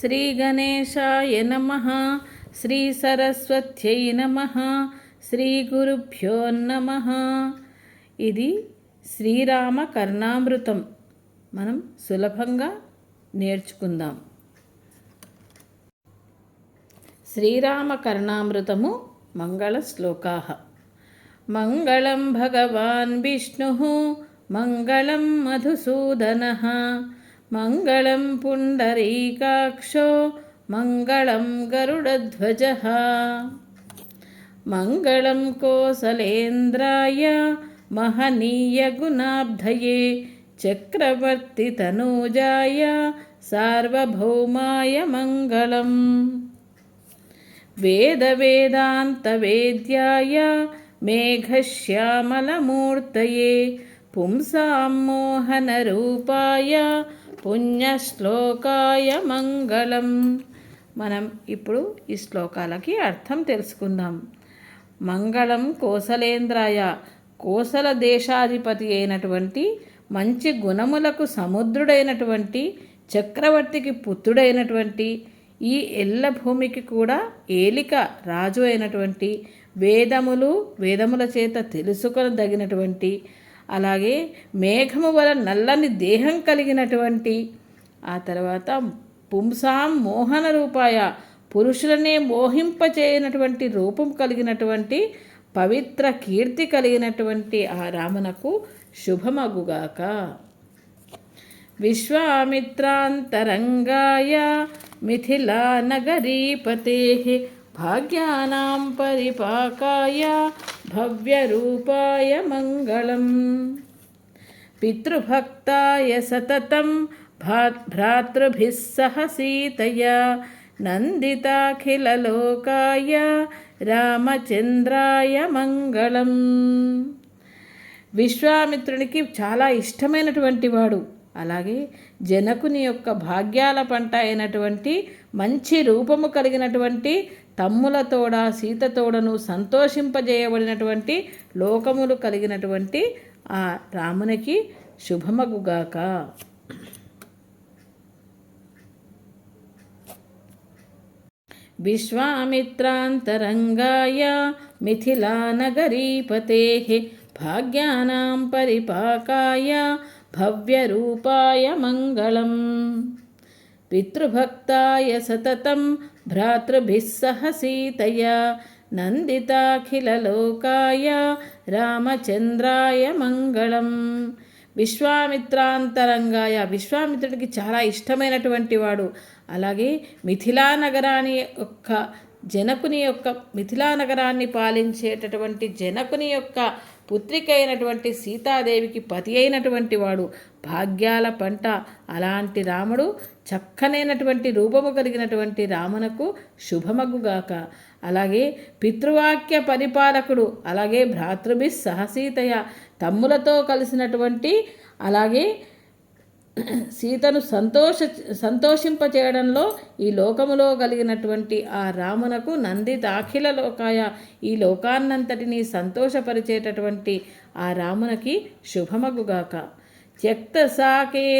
శ్రీగణేశాయ నమ. శ్రీసరస్వత్యై నమ. శ్రీగురుభ్యో నమ. ఇది శ్రీరామ కర్ణామృతం. మనం సులభంగా నేర్చుకుందాం. శ్రీరామ కర్ణామృతము మంగళ శ్లోకా మంగళం భగవాన్ విష్ణు. మంగళం మధుసూదన. मङ्गलं पुण्डरीकाक्षो मङ्गलं गरुडध्वजः मङ्गलं कोसलेन्द्राय महनीयगुणाब्धये चक्रवर्तितनूजाय सार्वभौमाय मङ्गलम् वेदवेदान्तवेद्याय मेघश्यामलमूर्तये पुंसां मोहनरूपाय పుణ్యశ్లోకాయ మంగళం. మనం ఇప్పుడు ఈ శ్లోకాలకి అర్థం తెలుసుకుందాం. మంగళం కోసలేంద్రాయ కోసల దేశాధిపతి అయినటువంటి మంచి గుణములకు సముద్రుడైనటువంటి చక్రవర్తికి పుత్రుడైనటువంటి ఈ ఎల్ల భూమికి కూడా ఏలిక రాజు అయినటువంటి వేదములు వేదముల చేత తెలుసుకొనదగినటువంటి అలాగే మేఘము వల నల్లని దేహం కలిగినటువంటి ఆ తర్వాత పుంసాం మోహన రూపాయ పురుషులనే మోహింపచేయనటువంటి రూపం కలిగినటువంటి పవిత్ర కీర్తి కలిగినటువంటి ఆ రామునకు శుభమగుగాక. విశ్వామిత్రాంతరంగాయ మిథిలా నగరీపతే భాగ్యానాం పరిపాకాయ భవ్యరూపాయ మంగళం పితృభక్తాయ సతతం భ్రాతృభిస్సహ సహ సీతయా నందితాఖిలలోకాయ రామచంద్రాయ మంగళం విశ్వామిత్రునికి చాలా ఇష్టమైనటువంటి వాడు. అలాగే జనకుని యొక్క భాగ్యాల పంట అయినటువంటి మంచి రూపము కలిగినటువంటి తమ్ములతోడ సీతతోడను సంతోషింపజేయబడినటువంటి లోకములు కలిగినటువంటి ఆ రామునికి శుభమగుగాక విశ్వామిత్రాంతరంగాయ మిథిలానగరీపతే భాగ్యానాం పరిపాకాయ భవ్యరూపాయ మంగళం. పితృభక్తాయ సతతం భ్రాతృభిः సహ సీతయా నందితాఖిలలోకాయ రామచంద్రాయ మంగళం విశ్వామిత్రాంతరంగాయ విశ్వామిత్రుడికి చాలా ఇష్టమైనటువంటి వాడు. అలాగే మిథిలా నగరాన్ని యొక్క జనకుని యొక్క మిథిలా నగరాన్ని పాలించేటటువంటి జనకుని యొక్క పుత్రిక అయినటువంటి సీతాదేవికి పతి అయినటువంటి వాడు. భాగ్యాల పంట. అలాంటి రాముడు చక్కనైనటువంటి రూపము కలిగినటువంటి రామునకు శుభమగుగాక. అలాగే పితృవాక్య పరిపాలకుడు అలాగే భ్రాతృభి సహసీతయ తమ్ములతో కలిసినటువంటి అలాగే సీతను సంతోష సంతోషింపచేయడంలో ఈ లోకములో కలిగినటువంటి ఆ రామునకు నందితాఖిల లోకాయ ఈ లోకాన్నంతటినీ సంతోషపరిచేటటువంటి ఆ రామునకి శుభమగుగాక. త్యక్త సాకేతాకేతవాసాయ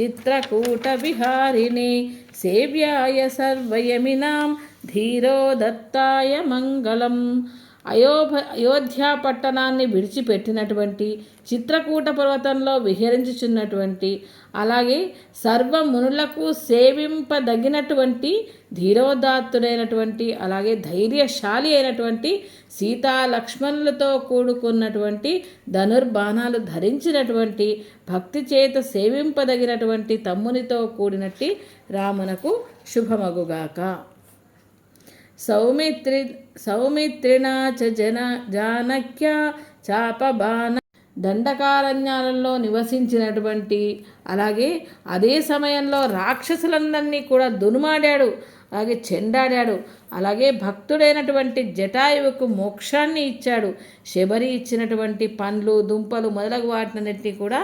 చిత్రకూట విహారిణి సేవ్యాయ సర్వయమినాం ధీరో దత్తాయ మంగళం. అయోభ అయోధ్య పట్టణాన్ని విడిచిపెట్టినటువంటి చిత్రకూట పర్వతంలో విహరించుచున్నటువంటి అలాగే సర్వ మునులకు సేవింపదగినటువంటి ధీరోదాత్తుడైనటువంటి అలాగే ధైర్యశాలి అయినటువంటి సీతా లక్ష్మణులతో కూడుకున్నటువంటి ధనుర్బాణాలు ధరించినటువంటి భక్తి చేత సేవింపదగినటువంటి తమ్మునితో కూడినట్టి రామునకు శుభమగుగాక. సౌమిత్రి సౌమిత్రినా చ జన జానక్య చాపబాన. దండకారణ్యాలలో నివసించినటువంటి అలాగే అదే సమయంలో రాక్షసులందరినీ కూడా దునుమాడాడు అలాగే చెండాడాడు అలాగే భక్తుడైనటువంటి జటాయువుకు మోక్షాన్ని ఇచ్చాడు. శబరి ఇచ్చినటువంటి పండ్లు దుంపలు మొదలగు వాటినన్నింటినీ కూడా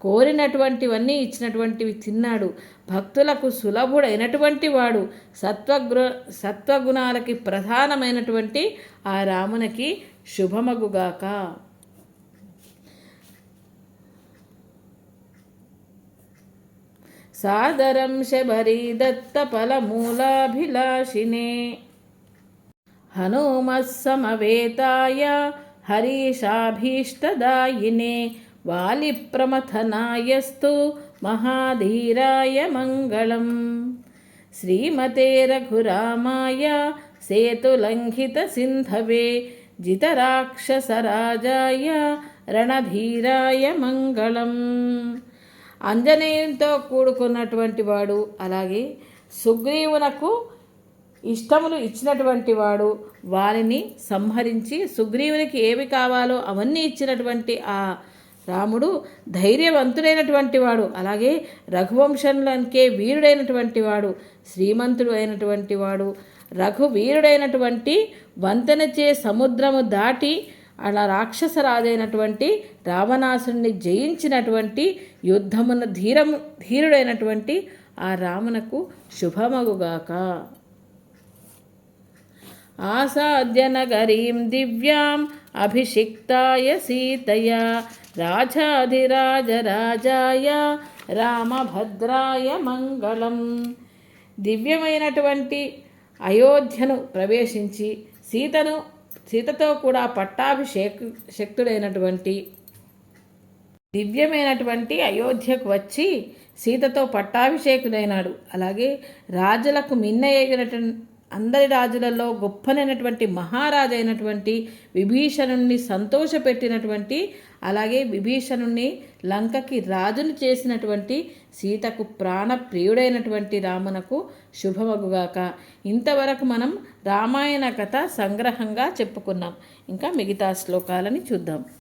కోరినటువంటివన్నీ ఇచ్చినటువంటివి తిన్నాడు. భక్తులకు సులభుడైనటువంటి వాడు. సత్వగుణ సత్వగుణాలకి ప్రధానమైనటువంటి ఆ రామునికి శుభమగుగాక. సాదరం శబరి దత్త ఫలమూలాభిలాషినే హనుమస్సమవేతాయ హరీషాభీష్టదాయినే. వాలిప్రమథనాయస్తు మహాధీరాయ మంగళం. శ్రీమతే రఘురామాయ సేతులంఘిత సింధవే జితరాక్షసరాజాయ రణధీరాయ మంగళం. అంజనేయంతో కూడుకున్నటువంటి వాడు అలాగే సుగ్రీవునకు ఇష్టములు ఇచ్చినటువంటి వాడు వారిని సంహరించి సుగ్రీవునికి ఏవి కావాలో అవన్నీ ఇచ్చినటువంటి ఆ రాముడు ధైర్యవంతుడైనటువంటి వాడు. అలాగే రఘువంశంలోకే వీరుడైనటువంటి వాడు శ్రీమంతుడు అయినటువంటి వాడు. రఘువీరుడైనటువంటి వంతెనచే సముద్రము దాటి అలా రాక్షసరాజైనటువంటి రావణాసుని జయించినటువంటి యుద్ధమున ధీరము ధీరుడైనటువంటి ఆ రామునకు శుభమగుగాక. ఆసాద్య నగరీం దివ్యాం అభిషిక్తాయ సీతయా రాజాధిరాజరాజాయ రామభద్రాయ మంగళం. దివ్యమైనటువంటి అయోధ్యను ప్రవేశించి సీతను సీతతో కూడా పట్టాభిషేక్ శక్తుడైనటువంటి దివ్యమైనటువంటి అయోధ్యకు వచ్చి సీతతో పట్టాభిషేకుడైనాడు. అలాగే రాజులకు మిన్నయ్యగినటు అందరి రాజులలో గొప్పనైనటువంటి మహారాజు అయినటువంటి విభీషణుణ్ణి సంతోషపెట్టినటువంటి అలాగే విభీషణుణ్ణి లంకకి రాజును చేసినటువంటి సీతకు ప్రాణప్రియుడైనటువంటి రామునకు శుభమగుగాక. ఇంతవరకు మనం రామాయణ కథ సంగ్రహంగా చెప్పుకున్నాం. ఇంకా మిగతా శ్లోకాలని చూద్దాం.